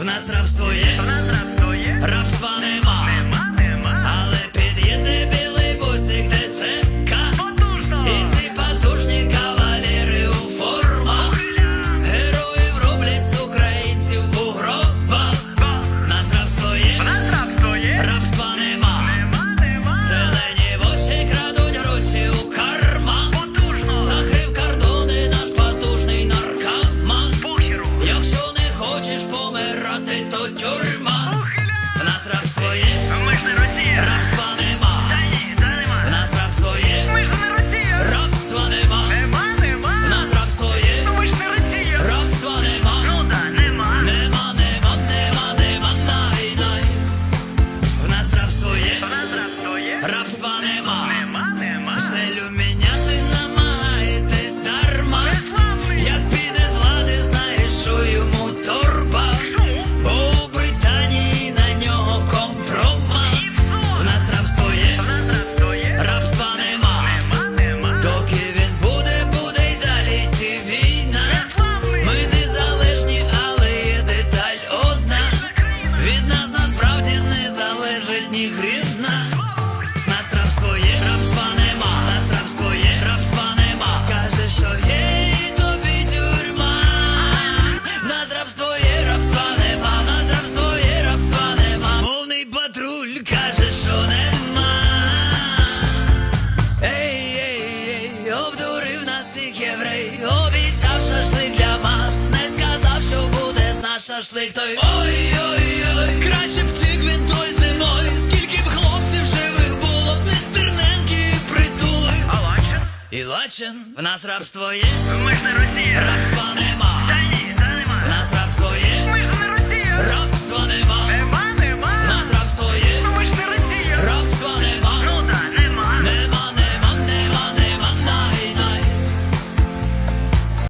в нас рабство є. Средства нема, нема, нема. Селю міняти намагаєтесь дарма. Як піде з лади, знаєш, що йому торба. Бо у Британії на нього компрома. В нас рабство є, рабства нема. Доки він буде, буде й далі йти війна. Ми незалежні, але є деталь одна. Від нас насправді не залежить ні грідна. шашлик той Ой-ой-ой, краще б тік він той зимой. Скільки б хлопців живих було б, не стерненки притули. А лачен? І лачен, в нас рабство є. Ми ж не Росія. Рабства не